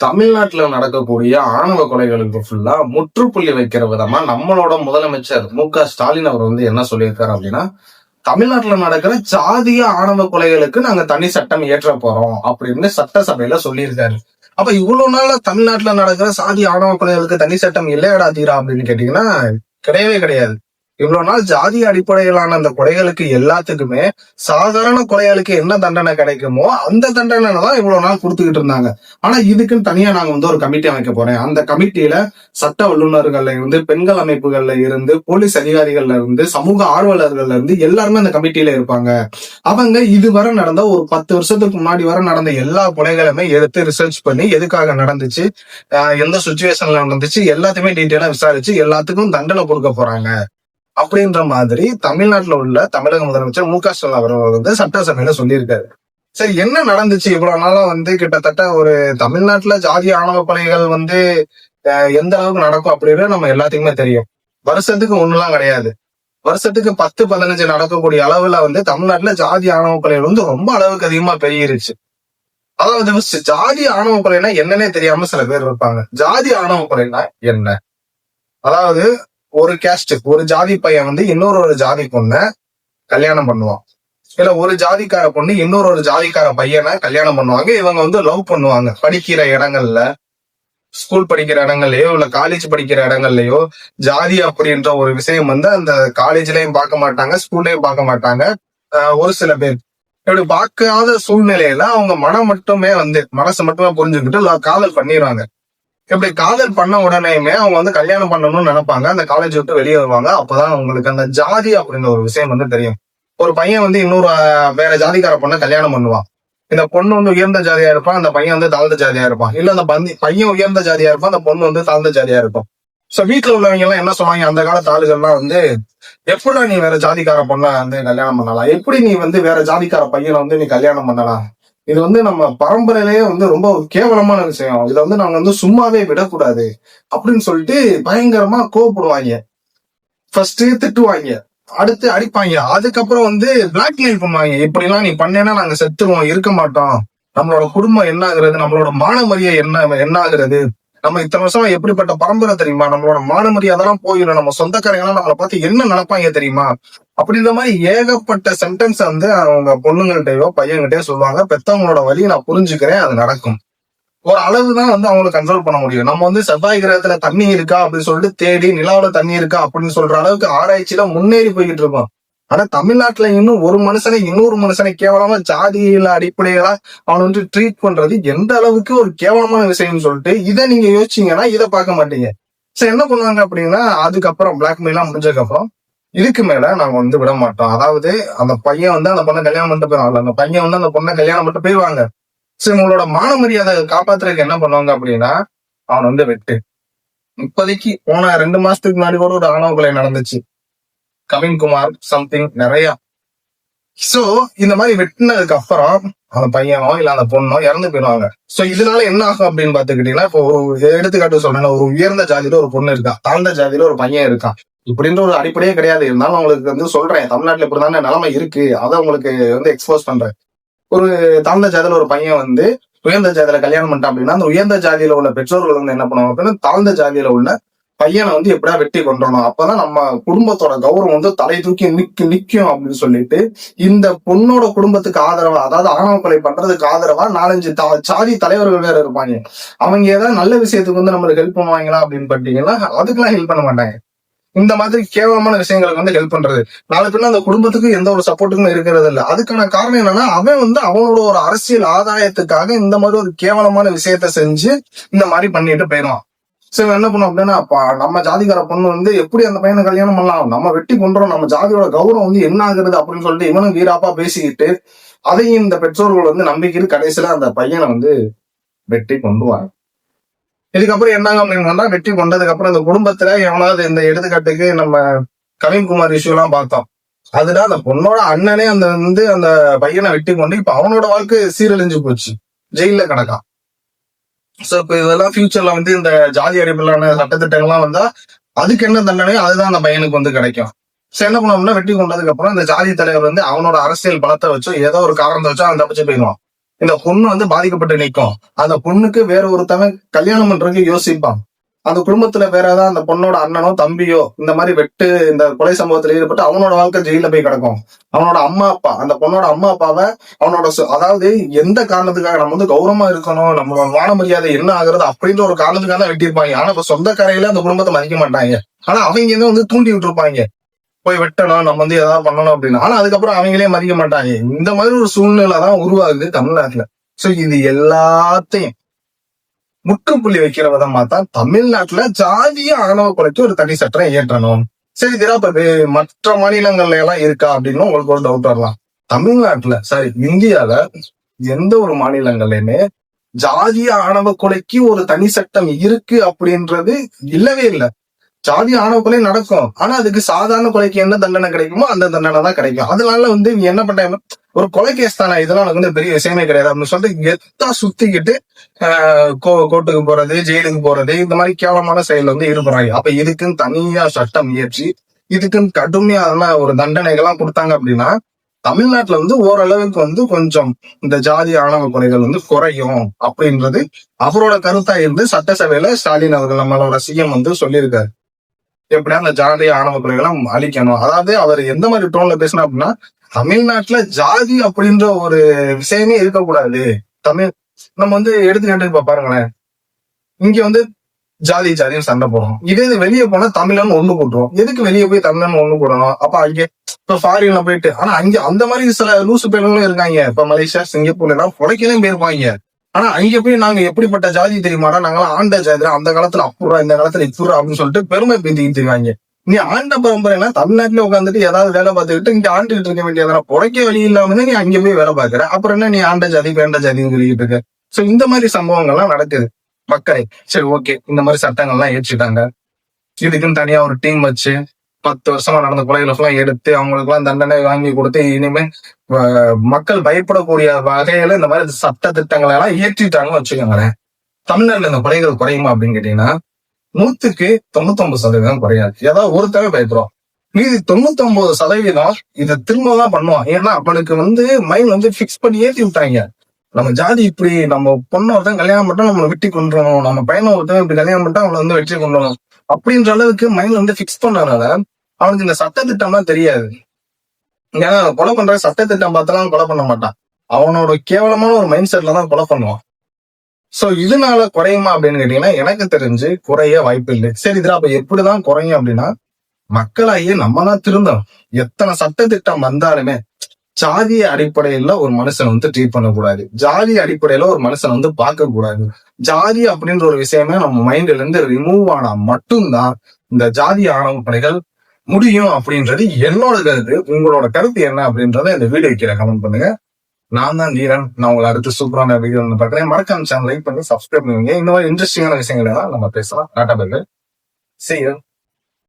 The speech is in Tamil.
தமிழ்நாட்டுல நடக்கக்கூடிய ஆணவ கொலைகளுக்கு ஃபுல்லா முற்றுப்புள்ளி வைக்கிற விதமா நம்மளோட முதலமைச்சர் மு க ஸ்டாலின் அவர் வந்து என்ன சொல்லியிருக்காரு அப்படின்னா தமிழ்நாட்டுல நடக்கிற ஜாதிய ஆணவ கொலைகளுக்கு நாங்க தனி சட்டம் இயற்ற போறோம் அப்படின்னு சட்டசபையில சொல்லியிருக்காரு. அப்ப இவ்வளவு நாள்ல தமிழ்நாட்டுல நடக்கிற சாதி ஆணவ கொலைகளுக்கு தனி சட்டம் இல்லையடா தீரா அப்படின்னு கேட்டீங்கன்னா கிடையவே கிடையாது. இவ்வளவு நாள் ஜாதி அடிப்படையிலான அந்த கொலைகளுக்கு எல்லாத்துக்குமே சாதாரண கொலைகளுக்கு என்ன தண்டனை கிடைக்குமோ அந்த தண்டனை தான் இவ்வளவு நாள் கொடுத்துக்கிட்டு இருந்தாங்க. ஆனா இதுக்குன்னு தனியா நாங்க வந்து ஒரு கமிட்டி அமைக்க போறேன். அந்த கமிட்டியில சட்ட வல்லுநர்கள்ல இருந்து பெண்கள் அமைப்புகள்ல இருந்து போலீஸ் அதிகாரிகள்ல இருந்து சமூக ஆர்வலர்கள்ல இருந்து எல்லாருமே அந்த கமிட்டியில இருப்பாங்க. அவங்க இதுவரை நடந்த ஒரு பத்து வருஷத்துக்கு முன்னாடி வரை நடந்த எல்லா கொலைகளுமே எடுத்து ரிசர்ச் பண்ணி எதுக்காக நடந்துச்சு ஆஹ் எந்த சுச்சுவேஷன்ல நடந்துச்சு எல்லாத்தையுமே டீட்டெயிலா விசாரிச்சு எல்லாத்துக்கும் தண்டனை கொடுக்க போறாங்க. அப்படின்ற மாதிரி தமிழ்நாட்டுல உள்ள தமிழக முதலமைச்சர் மு க ஸ்டாலின் அவர்கள் வந்து சட்டசபையில சொல்லியிருக்காரு. சரி என்ன நடந்துச்சு? இவ்வளவு நாளா வந்து கிட்டத்தட்ட ஒரு தமிழ்நாட்டுல ஜாதி ஆணவ கொலைகள் வந்து அஹ், எந்த அளவுக்கு நடக்கும் அப்படின்னு நம்ம எல்லாத்துக்குமே தெரியும். வருஷத்துக்கு ஒண்ணுலாம் கிடையாது. வருஷத்துக்கு பத்து பதினஞ்சு நடக்கக்கூடிய அளவுல வந்து தமிழ்நாட்டுல ஜாதி ஆணவ கொலைகள் வந்து ரொம்ப அளவுக்கு அதிகமா பெருகிருச்சு. அதாவது ஜாதி ஆணவ கொலைனா என்னன்னே தெரியாம சில பேர் இருப்பாங்க. ஜாதி ஆணவ கொலைனா என்ன? அதாவது ஒரு கேஸ்ட் ஒரு ஜாதி பையன் வந்து இன்னொரு ஒரு ஜாதி பொண்ணை கல்யாணம் பண்ணுவான். இல்ல ஒரு ஜாதிக்கார பொண்ணு இன்னொரு ஒரு ஜாதிக்கார பையனை கல்யாணம் பண்ணுவாங்க. இவங்க வந்து லவ் பண்ணுவாங்க. படிக்கிற இடங்கள்ல ஸ்கூல் படிக்கிற இடங்கள்லயோ இல்ல காலேஜ் படிக்கிற இடங்கள்லயோ ஜாதி அப்படின்ற ஒரு விஷயம் வந்து அந்த காலேஜ்லயும் பார்க்க மாட்டாங்க ஸ்கூல்லயும் பார்க்க மாட்டாங்க. ஆஹ் ஒரு சில பேர். இப்படி பார்க்காத சூழ்நிலையில அவங்க மனம் மட்டுமே வந்து மனசு மட்டுமே புரிஞ்சுக்கிட்டு காதல் பண்ணிடுவாங்க. இப்படி காதல் பண்ண உடனேயுமே அவங்க வந்து கல்யாணம் பண்ணணும்னு நினைப்பாங்க. அந்த காலேஜ் விட்டு வெளியே வருவாங்க. அப்பதான் அவங்களுக்கு அந்த ஜாதி அப்படிங்கிற ஒரு விஷயம் வந்து தெரியும். ஒரு பையன் வந்து இன்னொரு வேற ஜாதிக்கார பொண்ணை கல்யாணம் பண்ணுவான். இந்த பொண்ணு வந்து உயர்ந்த ஜாதியா இருப்பான். அந்த பையன் வந்து தாழ்ந்த ஜாதியா இருப்பான். இல்ல அந்த பந்தி பையன் உயர்ந்த ஜாதியா இருப்பான். அந்த பொண்ணு வந்து தாழ்ந்த ஜாதியா இருக்கும். சோ வீட்டுல உள்ளவங்க எல்லாம் என்ன சொன்னாங்க அந்த காலத்து ஆளுகள்லாம் வந்து எப்படா நீ வேற ஜாதிக்கார பொண்ணை வந்து கல்யாணம் பண்ணலாம்? எப்படி நீ வந்து வேற ஜாதிக்கார பையனை வந்து நீ கல்யாணம் பண்ணலாம்? இது வந்து நம்ம பரம்பரையிலேயே வந்து ரொம்ப கேவலமான விஷயம். இதை வந்து நாங்க வந்து சும்மாவே விடக்கூடாது அப்படின்னு சொல்லிட்டு பயங்கரமா கோவப்படுவாங்க. ஃபர்ஸ்ட் திட்டுவாங்க. அடுத்து அடிப்பாங்க. அதுக்கப்புறம் வந்து பிளாக்மெயில் பண்ணுவாங்க. இப்படிலாம் நீ பண்ணேன்னா நாங்க செத்துருவோம் இருக்க மாட்டோம். நம்மளோட குடும்பம் என்ன ஆகுறது நம்மளோட மான மரியாதை என்ன என்ன ஆகுறது நம்ம இத்தனை வருஷமா எப்படிப்பட்ட பரம்பரை தெரியுமா? நம்மளோட மான மரியாதைலாம் போயிடும் நம்ம சொந்தக்காரங்க எல்லாம் நம்மளை பார்த்து என்ன நினைப்பாங்க தெரியுமா? அப்படின்ற மாதிரி ஏகப்பட்ட சென்டென்ஸ் வந்து அவங்க பொண்ணுங்கள்டையோ பையன்கிட்டயோ சொல்லுவாங்க. பெத்தவங்களோட வழி நான் புரிஞ்சுக்கிறேன். அது நடக்கும். ஒரு அளவு தான் வந்து அவங்களை கண்ட்ரோல் பண்ண முடியும். நம்ம வந்து செவ்வாய் கிரகத்துல தண்ணி இருக்கா அப்படின்னு சொல்லிட்டு தேடி நிலாவில தண்ணி இருக்கா அப்படின்னு சொல்ற அளவுக்கு ஆராய்ச்சியில முன்னேறி போய்கிட்டு இருக்கோம் ஆனா தமிழ்நாட்டுல இன்னும் ஒரு மனுஷனை இன்னொரு மனுஷனை கேவலமா ஜாதியில அடிப்படையில அவனை வந்து ட்ரீட் பண்றது எந்த அளவுக்கு ஒரு கேவலமான விஷயம்னு சொல்லிட்டு இதை நீங்க யோசிச்சீங்கன்னா இதை பார்க்க மாட்டீங்க. சரி என்ன பண்ணுவாங்க அப்படின்னா அதுக்கப்புறம் பிளாக்மெயிலாம் முடிஞ்சதுக்கு அப்புறம் இதுக்கு மேல நாங்க வந்து விட மாட்டோம். அதாவது அந்த பையன் வந்து அந்த பொண்ணை கல்யாணம் பண்ணிட்டு போயிடுவாங்க அந்த பையன் வந்து அந்த பொண்ணை கல்யாணம் பண்ணிட்டு போயிடுவாங்க. சரி உங்களோட மான மரியாதை காப்பாத்துறதுக்கு என்ன பண்ணுவாங்க அப்படின்னா அவன் வந்து வெட்டு. இப்போதைக்கு போன ரெண்டு மாசத்துக்கு முன்னாடி கூட ஒரு ஆணவ கொலை நடந்துச்சு. கவின்குமார் சம்திங் நிறைய. சோ இந்த மாதிரி வெட்டினதுக்கு அப்புறம் அந்த பையனோ இல்ல அந்த பொண்ணோ இறந்து போயிடுவாங்க. சோ இதனால என்ன ஆகும் அப்படின்னு பாத்துக்கிட்டீங்கன்னா இப்போ ஒரு எடுத்துக்காட்டு சொல்றேன். ஒரு உயர்ந்த ஜாதியில ஒரு பொண்ணு இருக்கா? தாழ்ந்த ஜாதியில ஒரு பையன் இருக்கான் இப்படின்ற ஒரு அடிப்படையே கிடையாது. இருந்தாலும் உங்களுக்கு வந்து சொல்றேன். தமிழ்நாட்டுல இப்படிதானே நிலைமை இருக்கு. அதை உங்களுக்கு வந்து எக்ஸ்போஸ் பண்றேன். ஒரு தாழ்ந்த ஜாதியில ஒரு பையன் வந்து உயர்ந்த ஜாதியில கல்யாணம் பண்ணிட்டான் அப்படின்னா அந்த உயர்ந்த ஜாதியில உள்ள பெற்றோர்கள் வந்து என்ன பண்ணுவாங்க அப்படின்னா தாழ்ந்த ஜாதியில உள்ள பையனை வந்து எப்படியா வெட்டி கொண்டுறணும் அப்பதான் நம்ம குடும்பத்தோட கௌரவம் வந்து தலை தூக்கி நிக்க நிக்கும் அப்படின்னு சொல்லிட்டு இந்த பொண்ணோட குடும்பத்துக்கு ஆதரவா அதாவது ஆணவ கொலை பண்றதுக்கு ஆதரவா நாலஞ்சு தா- சாதி தலைவர்கள் வேற இருப்பாங்க. அவங்க ஏதாவது நல்ல விஷயத்துக்கு வந்து நம்மளுக்கு ஹெல்ப் பண்ணுவாங்களா அப்படின்னு பாத்தீங்கன்னா அதுக்கெல்லாம் ஹெல்ப் பண்ண மாட்டாங்க. இந்த மாதிரி கேவலமான விஷயங்களுக்கு வந்து ஹெல்ப் பண்றது. நாலு பின்ன அந்த குடும்பத்துக்கு எந்த ஒரு சப்போர்ட்டுக்கும் இருக்கிறது இல்ல. அதுக்கான காரணம் என்னன்னா அவன் வந்து அவனோட ஒரு அரசியல் ஆதாயத்துக்காக இந்த மாதிரி ஒரு கேவலமான விஷயத்த செஞ்சு இந்த மாதிரி பண்ணிட்டு போயிடுவான். சரி என்ன பண்ணும் அப்படின்னா நம்ம ஜாதிக்கார பொண்ணு வந்து எப்படி அந்த பையனை கல்யாணம் பண்ணலாம்? நம்ம வெட்டி கொண்டுறோம் நம்ம ஜாதியோட கௌரவம் வந்து என்ன ஆகுறது அப்படின்னு சொல்லிட்டு இவனும் வீராப்பா பேசிக்கிட்டு அதையும் இந்த பெற்றோர்கள் வந்து நம்பிக்கையில் கடைசியில அந்த பையனை வந்து வெட்டி கொண்டுவாங்க இதுக்கப்புறம் என்னங்க அப்படின்னா வெற்றி கொண்டதுக்கு அப்புறம் இந்த குடும்பத்துல எவனாவது இந்த எடுத்துக்காட்டுக்கு நம்ம கவின்குமார் இஷ்யூ எல்லாம் பார்த்தோம். அதுல அந்த பொண்ணோட அண்ணனே அந்த வந்து அந்த பையனை வெட்டி கொண்டு இப்ப அவனோட வாழ்க்கை சீரழிஞ்சு போச்சு. ஜெயில கிடக்கான். சோ இப்ப இதெல்லாம் ஃபியூச்சர்ல வந்து இந்த ஜாதி அறிவிலான சட்டத்திட்டங்கள்லாம் வந்தா அதுக்கு என்ன தண்டனையோ அதுதான் அந்த பையனுக்கு வந்து கிடைக்கும். சோ என்ன பண்ணோம்னா வெட்டி கொண்டதுக்கு அப்புறம் இந்த ஜாதி தலைவர் வந்து அவனோட அரசியல் பலத்தை வச்சோ ஏதோ ஒரு காரணத்தை வச்சோ அவன் தப்பிச்சு போயிடுவான். இந்த பொண்ணு வந்து பாதிக்கப்பட்டு நிற்கும் அந்த பொண்ணுக்கு வேற ஒருத்தவன் கல்யாணம் பண்றதுக்கு யோசிப்பான். அந்த குடும்பத்துல வேற ஏதாவது அந்த பொண்ணோட அண்ணனோ தம்பியோ இந்த மாதிரி வெட்டு இந்த கொலை சம்பவத்துல ஈடுபட்டு அவனோட வாழ்க்கை ஜெயில போய் கிடக்கும். அவனோட அம்மா அப்பா அந்த பொண்ணோட அம்மா அப்பாவை அவனோட அதாவது எந்த காரணத்துக்காக நம்ம வந்து கௌரவமா இருக்கணும் நம்ம மான மரியாதை என்ன ஆகுறது அப்படின்ற ஒரு காரணத்துக்காக தான் வெட்டியிருப்பாங்க. ஆனா இப்ப சொந்த கரையில அந்த குடும்பத்தை மதிக்க மாட்டாங்க. ஆனா அவங்க வந்து தூண்டி விட்டுருப்பாங்க. போய் வெட்டணும் நம்ம வந்து ஏதாவது பண்ணணும் அப்படின்னு. ஆனா அதுக்கப்புறம் அவங்களே மதிக்க மாட்டாங்க. இந்த மாதிரி ஒரு சூழ்நிலை தான் உருவாகுது தமிழ்நாட்டுல. சோ இது எல்லாத்தையும் முற்றுப்புள்ளி வைக்கிற விதமா தான் தமிழ்நாட்டுல ஜாதிய ஆணவ கொலைக்கு ஒரு தனி சட்டம் இயற்றணும். சரி திராப்பது மற்ற மாநிலங்கள்ல எல்லாம் இருக்கா அப்படின்னு உங்களுக்கு ஒரு டவுட் வரலாம். தமிழ்நாட்டுல சாரி இந்தியால எந்த ஒரு மாநிலங்கள்லயுமே ஜாதிய ஆணவ கொலைக்கு ஒரு தனி சட்டம் இருக்கு அப்படின்றது இல்லவே இல்லை. ஜாதி ஆணவ கொலை நடக்கும். ஆனா அதுக்கு சாதாரண கொலைக்கு என்ன தண்டனை கிடைக்குமோ அந்த தண்டனை தான் கிடைக்கும். அதனால வந்து என்ன பண்றாங்க ஒரு கொலை கேஸ் தானே இதெல்லாம் உனக்கு வந்து பெரிய விஷயமே கிடையாது. அப்படின்னு சொல்லிட்டு எத்தா சுத்திக்கிட்டு ஆஹ் கோ- கோர்ட்டுக்கு போறது ஜெயிலுக்கு போறது இந்த மாதிரி கேவலமான செயல் வந்து ஈடுபடுறாங்க. அப்ப இதுக்குன்னு தனியா சட்டம் இயற்றி இதுக்குன்னு கடுமையான ஒரு தண்டனைகள்லாம் கொடுத்தாங்க அப்படின்னா தமிழ்நாட்டுல வந்து ஓரளவுக்கு வந்து கொஞ்சம் இந்த ஜாதி ஆணவ கொலைகள் வந்து குறையும் அப்படின்றது அவரோட கருத்தா இருந்து சட்டசபையில ஸ்டாலின் அவர்கள் நம்மளோட சிஎம் வந்து சொல்லியிருக்காரு. எப்படியா அந்த ஜாதி ஆணவ கொலைகளை அழிக்கணும். அதாவது அவர் எந்த மாதிரி டோன்ல பேசினா அப்படின்னா தமிழ்நாட்டுல ஜாதி அப்படின்ற ஒரு விஷயமே இருக்கக்கூடாது. தமிழ் நம்ம வந்து எடுத்துக்கிட்டு இப்ப பாருங்களேன். இங்க வந்து ஜாதி ஜாதியும் சண்டை போடுறோம். இதே இது வெளியே போனா தமிழன் ஒண்ணு கூட்டுறோம். எதுக்கு வெளியே போய் தமிழன் ஒண்ணு கூடணும் அப்ப அங்கே இப்ப ஃபாரின்ல போயிட்டு ஆனா அங்க அந்த மாதிரி சில லூசு பேர்களும் இருக்காங்க. இப்ப மலேசியா சிங்கப்பூர்ல எல்லாம் புழைக்கதான் போயிருப்பாங்க. ஆனா அங்க போய் நாங்க எப்படிப்பட்ட ஜாதி தெரியுமாடா? நாங்களாம் ஆண்ட ஜாதி அந்த காலத்துல அப்புறா இந்த காலத்துல இப்புறா அப்படின்னு சொல்லிட்டு பெருமை பேத்திக்கிட்டு இருக்காங்க. நீ ஆண்ட பரம்பரைனா தமிழ்நாட்டுல உட்காந்துட்டு ஏதாவது வேலை பார்த்துக்கிட்டு இங்க ஆண்டுகிட்டு இருக்க வேண்டியதான புழைக்க வழி இல்லாம நீ அங்க போய் வேலை பாக்குற அப்புறம் என்ன நீ ஆண்ட ஜாதி வேண்ட ஜாதின்னு சொல்லிட்டு இருக்க? சோ இந்த மாதிரி சம்பவங்கள்லாம் நடக்குது. மக்களை சரி ஓகே இந்த மாதிரி சட்டங்கள்லாம் ஏற்றிட்டாங்க இதுக்குன்னு தனியா ஒரு டீம் வச்சு பத்து வருஷமா நடந்த கொலைகளுக்கெல்லாம் எடுத்து அவங்களுக்கு எல்லாம் தண்டனை வாங்கி கொடுத்து இனிமே மக்கள் பயப்படக்கூடிய வகையில இந்த மாதிரி சட்ட திட்டங்களை எல்லாம் இயற்றிட்டாங்கன்னு வச்சுக்கோங்களேன். தமிழ்நாட்டுல இந்த கொலைகள் குறையுமா அப்படின்னு கேட்டீங்கன்னா நூத்துக்கு தொண்ணூத்தொன்பது சதவீதம் குறையாது. ஏதாவது ஒருத்தவே பயப்படுறோம். மீதி தொண்ணூத்தொன்பது சதவீதம் இதை திரும்ப தான் பண்ணுவான். ஏன்னா அவனுக்கு வந்து மைண்ட் வந்து ஃபிக்ஸ் பண்ணி ஏத்தி விட்டாங்க. நம்ம ஜாதி இப்படி நம்ம பொண்ணை ஒருத்தன் கல்யாணம் பண்ணா நம்மளை வெட்டி கொண்டுறணும் நம்ம பையனை ஒருத்தன் இப்படி கல்யாணம் பண்ணிட்டா அவனை வந்து வெட்டி கொண்டுறணும் அப்படின்ற அளவுக்கு மைண்ட்ல வந்து ஃபிக்ஸ் பண்ணனால அவனுக்கு இந்த சட்ட திட்டம்லாம் தெரியாது. ஏன்னா கொலை பண்ற சட்ட திட்டம் பார்த்தாலும் கொலை பண்ண மாட்டான். அவனோட கேவலமான ஒரு மைண்ட் செட்ல தான் கொலை பண்ணுவான். சோ இதனால குறையுமா அப்படின்னு கேட்டீங்கன்னா எனக்கு தெரிஞ்சு குறைய வாய்ப்பு இல்லை. சரி இதுல அப்ப எப்படிதான் குறையும் அப்படின்னா மக்களாகிய நம்ம தான் திருந்தோம் எத்தனை சட்ட திட்டம் வந்தாலுமே ஜாதிய அடிப்படையில ஒரு மனுஷனை வந்து ட்ரீட் பண்ணக்கூடாது. ஜாதி அடிப்படையில ஒரு மனுஷனை வந்து பார்க்க கூடாது ஜாதி அப்படின்ற ஒரு விஷயமே நம்ம மைண்ட்ல இருந்து ரிமூவ் ஆனா மட்டும்தான் இந்த ஜாதி ஆணவ படைகள் முடியும் அப்படின்றது என்னோட கருத்து. உங்களோட கருத்து என்ன அப்படின்றத இந்த வீடியோ கீழே கமெண்ட் பண்ணுங்க. நான் தான் தீரன் நான் உங்களை அடுத்து சூப்பரான வீடியோ வந்து பார்க்குறேன். மறக்காம சேனல் லைக் பண்ணி சப்ஸ்கிரைப் பண்ணுவீங்க இந்த மாதிரி இன்ட்ரெஸ்டிங்கான விஷயங்கள் நம்ம பேசலாம். Tata burger சீரன்